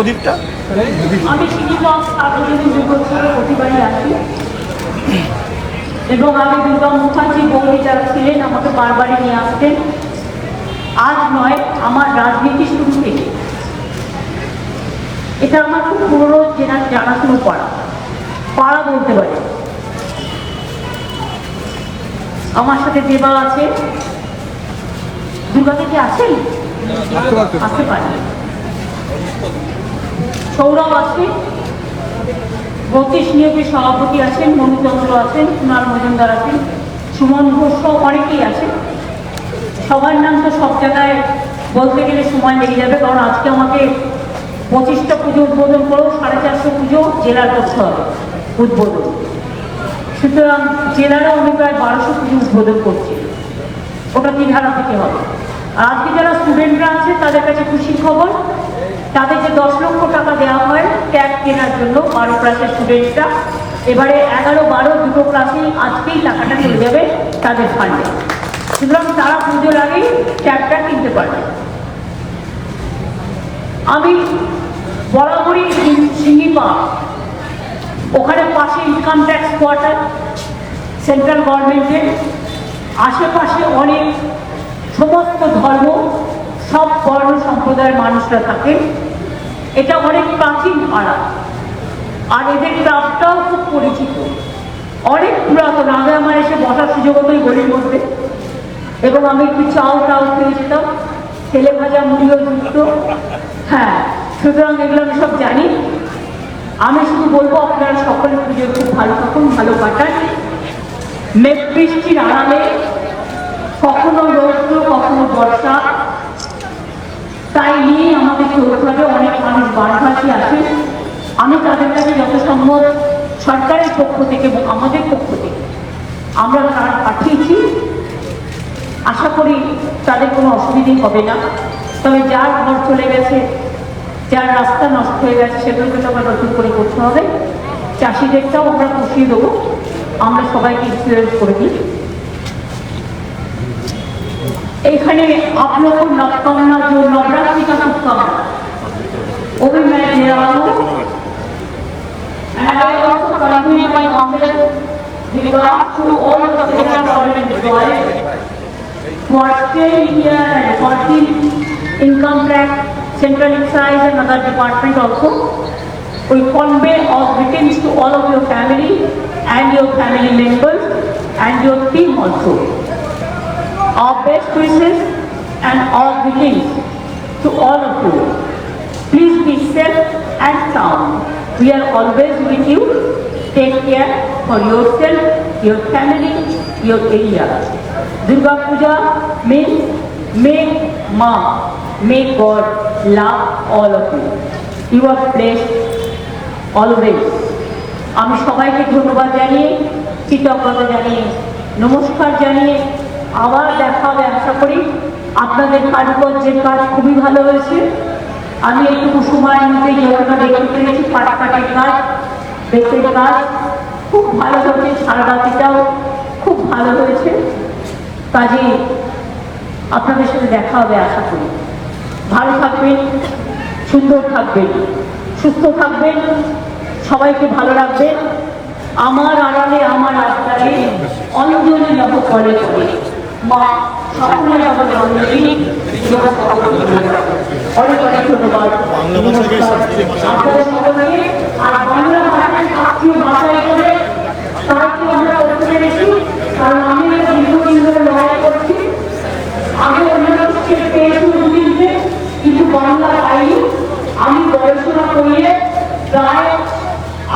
প্রদীপটা আমি শিলিগঞ্জ সার্বজনীন দুর্গোৎসবে প্রতিবারই আসি এবং আমি দুর্গা মুখার্জি বৌদি যারা ছিলেন আমাকে বারবারই নিয়ে আসতেন। আজ নয় আমার রাজনীতি শুরু থেকে। এটা আমার খুব পুরো জেনা জানাশুনো পাড়া পাড়া বলতে পারে। আমার সাথে দেবা আছে দুর্গা থেকে আছেন। আসতে পারে সৌরভ আছে বত্রিশ নিয়োগের সভাপতি আছেন মনুচন্দ্র আছেন কুণাল মজুমদার আছেন, সুমন ঘোষ অনেকেই আছেন। সবার নাম তো সব জায়গায় বলতে গেলে সময় লেগে যাবে, কারণ আজকে আমাকে পঁচিশটা পুজো উদ্বোধন করেও সাড়ে চারশো পুজো জেলার করতে হবে উদ্বোধন। সুতরাং জেলারা আমি প্রায় বারোশো পুজো উদ্বোধন করছি। ওটা তিনহারা থেকে হবে। আজকে যারা স্টুডেন্টরা আছে, তাদের কাছে খুশির খবর তাদের যে দশ লক্ষ টাকা দেওয়া হয় ট্যাগ কেনার জন্য বারো ক্লাসের স্টুডেন্টরা এবারে এগারো বারো দুটো ক্লাসেই আজকেই টাকাটা চলে যাবে তাদের ফান্ডে সুতরাং তারা পুজোর আগেই ট্যাগটা কিনতে পারবে। আমি বরাবরই সিঙ্গিপা ওখানে পাশে ইনকাম ট্যাক্স কোয়ার্টার সেন্ট্রাল গভর্নমেন্টের আশেপাশে অনেক সমস্ত ধর্ম সব বর্ণ সম্প্রদায়ের মানুষরা থাকেন। এটা অনেক প্রাচীন পাড়া আর এদের ক্লাবটাও খুব পরিচিত। অনেক পুরাতন। আগে আমার এসে বসার সুযোগ হতো এই গলির মধ্যে। এবং আমি একটু চাও টাও খেয়ে যেতাম তেলে ভাজা মুড়িও যুক্ত। হ্যাঁ সুতরাং এগুলো আমি সব জানি। আমি শুধু বলব, আপনারা সকলে পুজো খুব ভালো থাকুন, ভালো কাটান। মেঘ বৃষ্টির আড়ালে কখনো রৌদ্র, কখনো বর্ষা তাই নিয়ে আমাদের চলতে হবে অনেক মানুষ বারভাসী আছেন আমি তাদের কাছে যত সরকারের পক্ষ থেকে এবং আমাদের পক্ষ থেকে আমরা তার পাঠিয়েছি। আশা করি তাদের কোনো অসুবিধে হবে না। তবে যার ঘর চলে গেছে, যার রাস্তা নষ্ট হয়ে গেছে, সেগুলোকে তো আবার নতুন করে করতে হবে। চাষিদেরটাও আমরা পুষিয়ে দেবো। আমরা সবাইকে ইনফ্লুয়েন্স করে দিই। एखने आप लोग को नवकामना जो नवरात्रि का शुभकामना वो भी मैं दे रहा हूँ And I also convey my humblest regards to all the Kerala government employees who are staying here and working income tax, central excise and other department also. We convey our greetings to all of your family and your family members and your team also. Our best wishes and our greetings to all of you. Please be safe and sound. We are always with you. Take care for yourself, your family, your area. Durga Puja means make Ma, may God love all of you. You are blessed always. আমি সবাইকে ধন্যবাদ জানিয়ে কৃতজ্ঞতা জানিয়ে নমস্কার জানিয়ে আবার দেখা হবে আশা করি। আপনাদের কারুকার্যের কাজ খুবই ভালো হয়েছে। আমি একটু সময়ের মধ্যে যোগটা দেখতে পেরেছি পাটকাটের কাজ, বেতের কাজ। খুব ভালো হয়েছে সারবাতিটাও খুব ভালো হয়েছে। কাজে আপনাদের সাথে দেখা হবে আশা করি। ভালো থাকবেন, সুন্দর থাকবেন, সুস্থ থাকবেন, সবাইকে ভালো রাখবেন। আমার আড়ালে, আমার আত্মারে অঞ্জলি করে করে। মা সকলের আমাদের অনেক অনেক ধন্যবাদ। আপনাদের সকলকে আর বাংলা ভাষায় আত্মীয় ভাষায় করে সবাইকে আমরা করতে পেরেছি কারণ আমি একটা দীর্ঘদিন ধরে লড়াই করছি আগে অন্যান্য স্টেট পেয়েছি দুদিনকে কিন্তু বাংলা পাইনি আমি গবেষণা করিয়ে প্রায়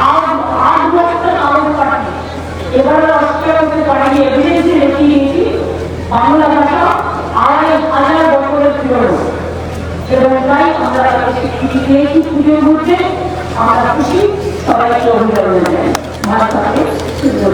আট আট বছর কাগজ পাঠাই এবারে অস্ট্রেলিয়া করতে পারিনি এভিডেন্সে রেখে দিয়েছি বাংলা ভাষা আড়াই হাজার বছরের পুরনো এবং তাই আমরা স্বীকৃতি পেয়েছি পুজোর মধ্যে। আমরা খুশি সবাইকে অভিনন্দন জানাই ভালো থাকে সুন্দর